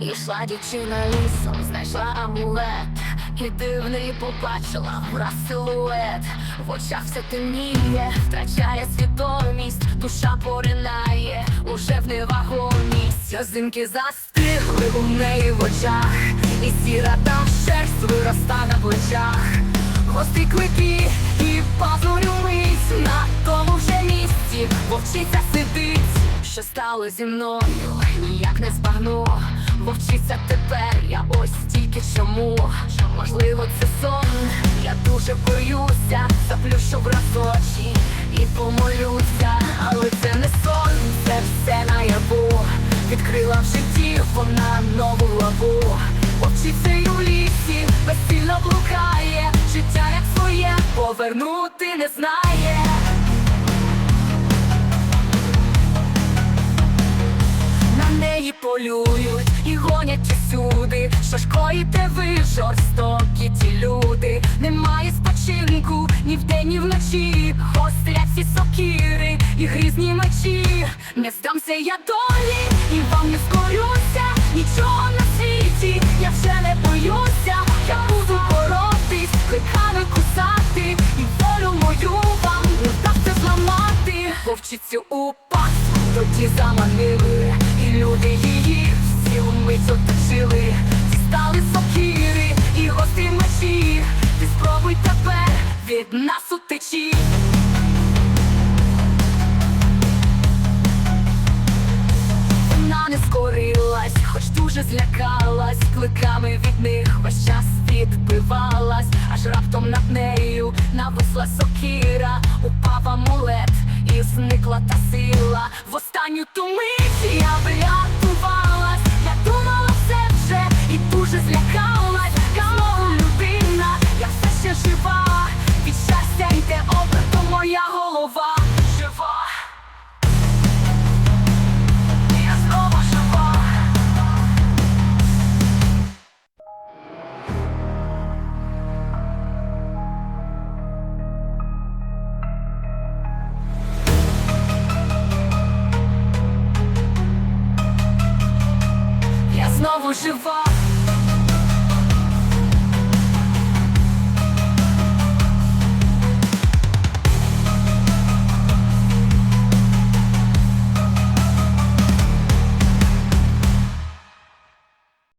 Ішла дівчина лісом, знайшла амулет. І дивний побачила враз силует. В очах все темніє, втрачає свідомість, душа поринає, уже в невагомість. Сльозинки застигли у неї в очах, і сіра там шерсть вироста на плечах. Гострі клики і пазурю мить. На тому вовчиця сидить. Що стало зі мною, ніяк не збагну. Вовчиться тепер, я ось тільки чому. Можливо, це сон, я дуже боюся Заплющу враз очі і помолюся. Але це не сон, це все наяву. Відкрила в житті вона нову главу Вовчицею у лісі, безсильно блукає. Життя як своє повернути не знає полюють і гонять усюди. Що ж коїте ви жорстокі ті люди? Немає спочинку ні вдень, ні вночі. Гострять всі сокири і грізні мечі. Не здамся я долі і вам не скорюся. Нічого на світі, я вже не боюся. Я буду боротись, кликами кусати. І волю мою вам не вдасться зламати. Вовчицю у тоді заманили люди її всі вмить оточили. Дістали сокири і гострі мечі. Ти спробуй тепер від нас утечі. Вона не скорилась, хоч дуже злякалась, кликами від них весь час відбивалась, аж раптом над нею нависла сокира, упав амулет і зникла та сила. В останню ту мить дужива.